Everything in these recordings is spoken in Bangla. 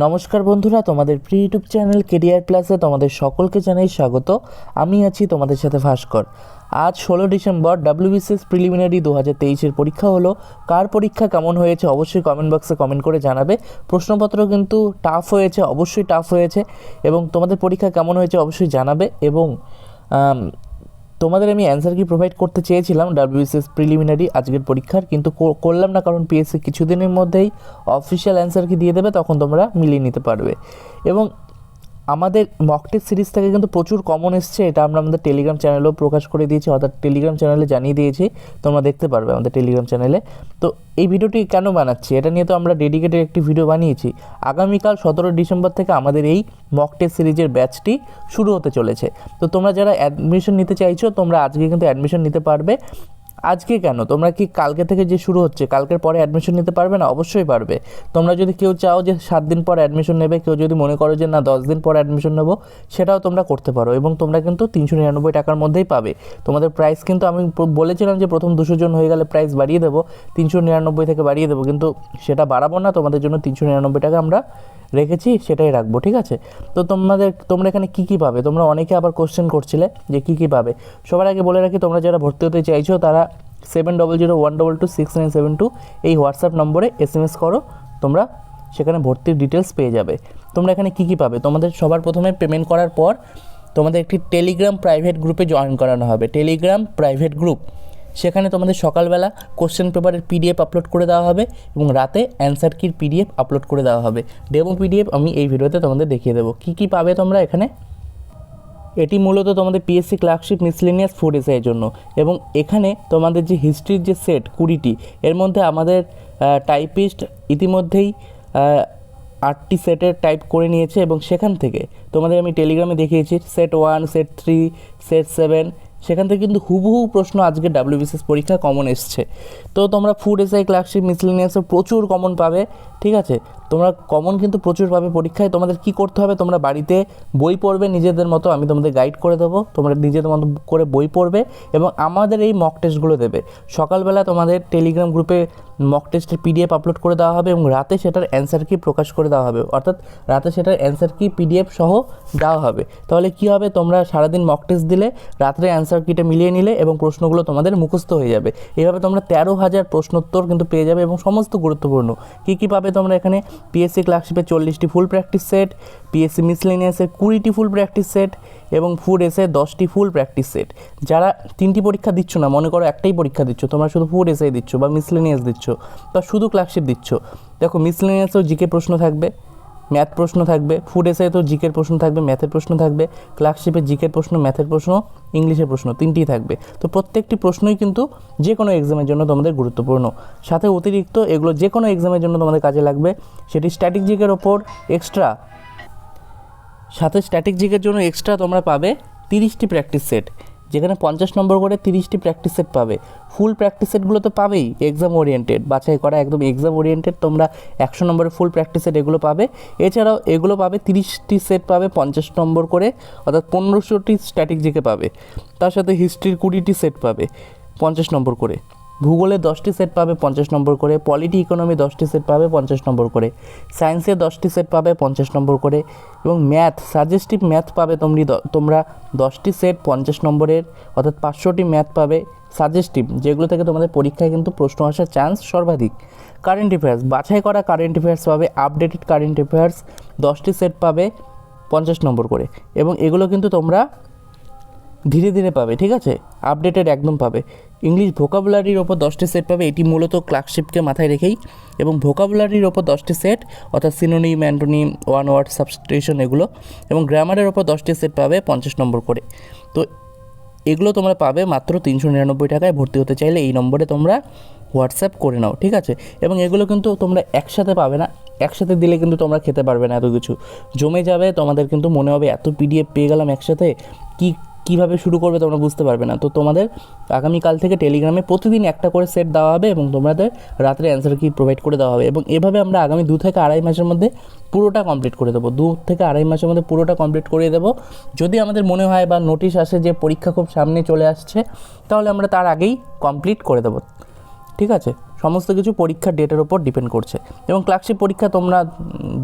নমস্কার বন্ধুরা, তোমাদের প্রি ইউটিউব চ্যানেল কেরিয়ার প্লাসে তোমাদের সকলকে জানাই স্বাগত। আমি আছি তোমাদের সাথে ভাস্কর। আজ ষোলো ডিসেম্বর ডাব্লিউবিসিএস প্রিলিমিনারি দু হাজার তেইশের পরীক্ষা হলো। কার পরীক্ষা কেমন হয়েছে অবশ্যই কমেন্ট বক্সে কমেন্ট করে জানাবে। প্রশ্নপত্র কিন্তু টাফ হয়েছে, অবশ্যই টাফ হয়েছে এবং তোমাদের পরীক্ষা কেমন হয়েছে অবশ্যই জানাবে এবং তোমাদের আমি অ্যান্সার কি প্রোভাইড করতে চেয়েছিলাম? ডাব্লিউবিসিএস প্রিলিমিনারি আজকের পরীক্ষার, কিন্তু করলাম না, কারণ পিএসসি কিছুদিনের মধ্যেই অফিসিয়াল অ্যান্সার কি দিয়ে দেবে, তখন তোমরা মিলিয়ে নিতে পারবে। এবং আমাদের মক টেস্ট সিরিজ থেকে কিন্তু প্রচুর কমন এসছে, এটা আমরা আমাদের টেলিগ্রাম চ্যানেলেও প্রকাশ করে দিয়েছি, অর্থাৎ টেলিগ্রাম চ্যানেলে জানিয়ে দিয়েছি, তোমরা দেখতে পারবে আমাদের টেলিগ্রাম চ্যানেলে তো এই ভিডিওটি কেন বানাচ্ছি? এটা নিয়ে তো আমরা ডেডিকেটেড একটি ভিডিও বানিয়েছি। আগামীকাল সতেরো ডিসেম্বর থেকে আমাদের এই মক টেস্ট সিরিজের ব্যাচটি শুরু হতে চলেছে। তো তোমরা যারা অ্যাডমিশন নিতে চাইছো, তোমরা আজকে কিন্তু অ্যাডমিশন নিতে পারবে। আজকে কেন? তোমরা কি কালকে থেকে যে শুরু হচ্ছে, কালকের পরে অ্যাডমিশন নিতে পারবে না? অবশ্যই পারবে। তোমরা যদি কেউ চাও যে সাত দিন পর অ্যাডমিশন নেবে, কেউ যদি মনে করো যে না, দশ দিন পর অ্যাডমিশন নেব, সেটাও তোমরা করতে পারো এবং তোমরা কিন্তু তিনশো নিরানব্বই টাকার মধ্যেই পাবে। তোমাদের প্রাইস কিন্তু আমি বলেছিলাম যে প্রথম দুশো জন হয়ে গেলে প্রাইস বাড়িয়ে দেবো, তিনশো নিরানব্বই থেকে বাড়িয়ে দেবো, কিন্তু সেটা বাড়াবো না, তোমাদের জন্য তিনশো নিরানব্বই টাকা আমরা রেখেছি, সেটাই রাখব, ঠিক আছে? তো তোমাদের, তোমরা এখানে কী কী পাবে? তোমরা অনেকে আবার কোশ্চেন করছিলে যে কী কী পাবে? সবার আগে বলে রাখি, তোমরা যারা ভর্তি হতে চাইছো, তারা seven double zero one double two six nine seven two এই হোয়াটসঅ্যাপ নম্বরে এস এম এস করো, তোমরা সেখানে ভর্তির ডিটেলস পেয়ে যাবে। তোমরা এখানে কী কী পাবে? তোমাদের সবার প্রথমে পেমেন্ট করার পর তোমাদের একটি টেলিগ্রাম প্রাইভেট গ্রুপে জয়েন করানো হবে। টেলিগ্রাম প্রাইভেট গ্রুপ সেখানে তোমাদের সকালবেলা কোশ্চেন পেপারের পিডিএফ আপলোড করে দেওয়া হবে এবং রাতে অ্যান্সার কির পিডিএফ আপলোড করে দেওয়া হবে। ডেমো পিডিএফ আমি এই ভিডিওতে তোমাদের দেখিয়ে দেবো। কী কী পাবে তোমরা এখানে? এটি মূলত তোমাদের পিএসসি ক্লার্কশিপ মিসলেনিয়াস ফুড এসআইয়ের জন্য। এবং এখানে তোমাদের যে হিস্ট্রির যে সেট কুড়িটি, এর মধ্যে আমাদের টাইপিস্ট ইতিমধ্যেই আটটি সেটের টাইপ করে নিয়েছে এবং সেখান থেকে তোমাদের আমি টেলিগ্রামে দেখিয়েছি set one set three set seven সেখান থেকে কিন্তু হুবহু প্রশ্ন আজকে ডাব্লিউবিসিএস পরীক্ষা কমন এসছে। তো তোমরা ফুড এসআই ক্লার্কশিপ মিসলেনিয়াসে প্রচুর কমন পাবে, ঠিক আছে? তোমরা কমন কিন্তু প্রচুর পাবে পরীক্ষায়। তোমাদের কি করতে হবে? তোমরা বাড়িতে বই পড়বে নিজেদের মতো, আমি তোমাদের গাইড করে দেবো। তোমরা নিজেদের মতো করে বই পড়বে এবং আমাদের এই মক টেস্টগুলো দেবে। সকালবেলা তোমাদের টেলিগ্রাম গ্রুপে মক টেস্টের পিডিএফ আপলোড করে দেওয়া হবে এবং রাতে সেটার অ্যান্সার কি প্রকাশ করে দেওয়া হবে। অর্থাৎ রাতে সেটার অ্যান্সার কি পিডিএফ সহ দেওয়া হবে। তাহলে কি হবে? তোমরা সারাদিন মক টেস্ট দিলে, রাত্রে অ্যান্সার কিটা মিলিয়ে নিলে এবং প্রশ্নগুলো তোমাদের মুখস্থ হয়ে যাবে। এভাবে তোমরা তেরো হাজার প্রশ্নোত্তর কিন্তু পেয়ে যাবে এবং সমস্ত গুরুত্বপূর্ণ। কী কী পাবে তোমরা এখানে? পিএসসি ক্লার্কশিপে চল্লিশটি ফুল প্র্যাকটিস সেট পিএসসি মিসলেনিয়াসে কুড়িটি ফুল প্র্যাকটিস সেট এবং ফুড এসে দশটি ফুল প্র্যাকটিস সেট যারা তিনটি পরীক্ষা দিচ্ছ না, মনে করো একটাই পরীক্ষা দিচ্ছ, তোমরা শুধু ফুড এসে দিচ্ছ বা মিসলেনিয়াস দিচ্ছ বা শুধু ক্লার্কশিপ দিচ্ছ। দেখো মিসলেনিয়াসেও জিকে প্রশ্ন থাকবে। ম্যাথ প্রশ্ন থাকবে ফুড এসে তো জিকের প্রশ্ন থাকবে, ম্যাথের প্রশ্ন থাকবে ক্লার্কশিপের জিকের প্রশ্ন, ম্যাথের প্রশ্ন, ইংলিশের প্রশ্ন, তিনটিই থাকবে। তো প্রত্যেকটি প্রশ্নই কিন্তু যে কোনো এক্সামের জন্য তোমাদের গুরুত্বপূর্ণ। সাথে অতিরিক্ত এগুলো যে কোনো এক্সামের জন্য তোমাদের কাজে লাগবে। সেটি স্ট্যাটিক জিকের ওপর এক্সট্রা সাথে স্ট্যাটিক জিকের জন্য এক্সট্রা তোমরা পাবে তিরিশটি প্র্যাকটিস সেট যেখানে পঞ্চাশ নম্বর করে তিরিশটি প্র্যাকটিস সেট পাবে। ফুল প্র্যাকটিস সেটগুলো তো পাবেই এক্সাম ওরিয়েন্টেড বাছাই করা একদম এক্সাম ওরিয়েন্টেড তোমরা একশো নম্বরে ফুল প্র্যাকটিস সেট এগুলো পাবে। এছাড়াও এগুলো পাবে, তিরিশটি সেট পাবে পঞ্চাশ নম্বর করে, অর্থাৎ পনেরোশোটি স্ট্যাটিক জিকে পাবে। তার সাথে হিস্ট্রির কুড়িটি সেট পাবে, পঞ্চাশ নম্বর করে। ভূগোলে দশটি সেট পাবে পঞ্চাশ নম্বর করে পলিটি ইকোনমি দশটি সেট পাবে পঞ্চাশ নম্বর করে সায়েন্সে দশটি সেট পাবে পঞ্চাশ নম্বর করে এবং ম্যাথ সাজেস্টিভ ম্যাথ পাবে তোমরি তোমরা দশটি সেট পঞ্চাশ নম্বরের, অর্থাৎ পাঁচশোটি ম্যাথ পাবে সাজেস্টিভ যেগুলো থেকে তোমাদের পরীক্ষায় কিন্তু প্রশ্ন আসার চান্স সর্বাধিক। কারেন্ট অ্যাফেয়ার্স বাছাই করা কারেন্ট অ্যাফেয়ার্স পাবে আপডেটেড কারেন্ট অ্যাফেয়ার্স দশটি সেট পাবে পঞ্চাশ নম্বর করে এবং এগুলো কিন্তু তোমরা ধীরে ধীরে পাবে, ঠিক আছে? আপডেটেড একদম পাবে। ইংলিশ ভোকাবুলারির ওপর দশটি সেট পাবে, এটি মূলত ক্লার্কশিপকে মাথায় রেখেই। এবং ভোকাবুলারির ওপর দশটি সেট অর্থাৎ synonym antonym one word substation এগুলো। এবং গ্রামারের ওপর দশটি সেট পাবে পঞ্চাশ নম্বর করে। তো এগুলো তোমরা পাবে মাত্র তিনশো নিরানব্বই টাকায়। ভর্তি হতে চাইলে এই নম্বরে তোমরা হোয়াটসঅ্যাপ করে নাও, ঠিক আছে? এবং এগুলো কিন্তু তোমরা একসাথে পাবে না। একসাথে দিলে কিন্তু তোমরা খেতে পারবে না এত কিছু। জমে যাবে, তোমাদের কিন্তু মনে হবে, এত পিডিএফ পেয়ে গেলাম একসাথে। কি কীভাবে শুরু করবে তোমরা বুঝতে পারবে না। তো তোমাদের আগামীকাল থেকে টেলিগ্রামে প্রতিদিন একটা করে সেট দেওয়া হবে এবং তোমাদের রাত্রে অ্যান্সার কি প্রোভাইড করে দেওয়া হবে। এবং এভাবে আমরা আগামী দু থেকে আড়াই মাসের মধ্যে পুরোটা কমপ্লিট করে দেবো। দু থেকে আড়াই মাসের মধ্যে পুরোটা কমপ্লিট করে দেবো। যদি আমাদের মনে হয় বা নোটিশ আসে যে পরীক্ষা খুব সামনে চলে আসছে, তাহলে আমরা তার আগেই কমপ্লিট করে দেবো। ঠিক আছে? সমস্ত কিছু পরীক্ষার ডেটের ওপর ডিপেন্ড করছে। এবং ক্লার্কশিপ পরীক্ষা তোমরা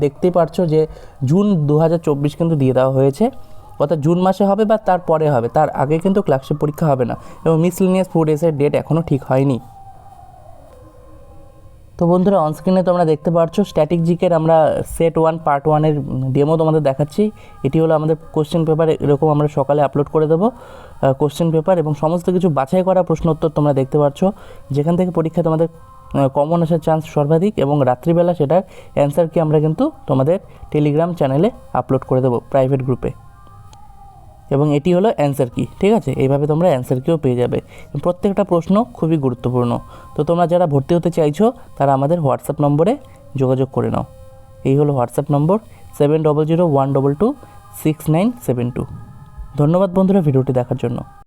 দেখতেই পারছ যে জুন দু হাজার চব্বিশ কিন্তু দিয়ে দেওয়া হয়েছে। অর্থাৎ জুন মাসে হবে বা তার পরে হবে, তার আগে কিন্তু ক্লার্কশিপ পরীক্ষা হবে না এবং মিসলিনিয়াস ফুড এসের ডেট এখনও ঠিক হয়নি। তো বন্ধুরা অনস্ক্রিনে তোমরা দেখতে পাচ্ছ স্ট্যাটিক জিকের আমরা সেট ওয়ান পার্ট ওয়ানের ডেমো তোমাদের দেখাচ্ছি। এটি হলো আমাদের কোশ্চেন পেপার এরকম আমরা সকালে আপলোড করে দেবো কোশ্চেন পেপার এবং সমস্ত কিছু বাছাই করা প্রশ্ন উত্তর তোমরা দেখতে পাচ্ছ যেখান থেকে পরীক্ষা তোমাদের কমন আসার চান্স সর্বাধিক এবং রাত্রিবেলা সেটার অ্যান্সার কি আমরা কিন্তু তোমাদের টেলিগ্রাম চ্যানেলে আপলোড করে দেবো প্রাইভেট গ্রুপে এবং এটি হলো অ্যান্সার কি ঠিক আছে? এইভাবে তোমরা অ্যান্সার কিও পেয়ে যাবে। প্রত্যেকটা প্রশ্ন খুবই গুরুত্বপূর্ণ। তো তোমরা যারা ভর্তি হতে চাইছো, তারা আমাদের হোয়াটসঅ্যাপ নম্বরে যোগাযোগ করে নাও। এই হলো WhatsApp number seven double zero one double two six nine seven two ধন্যবাদ বন্ধুরা ভিডিওটি দেখার জন্য।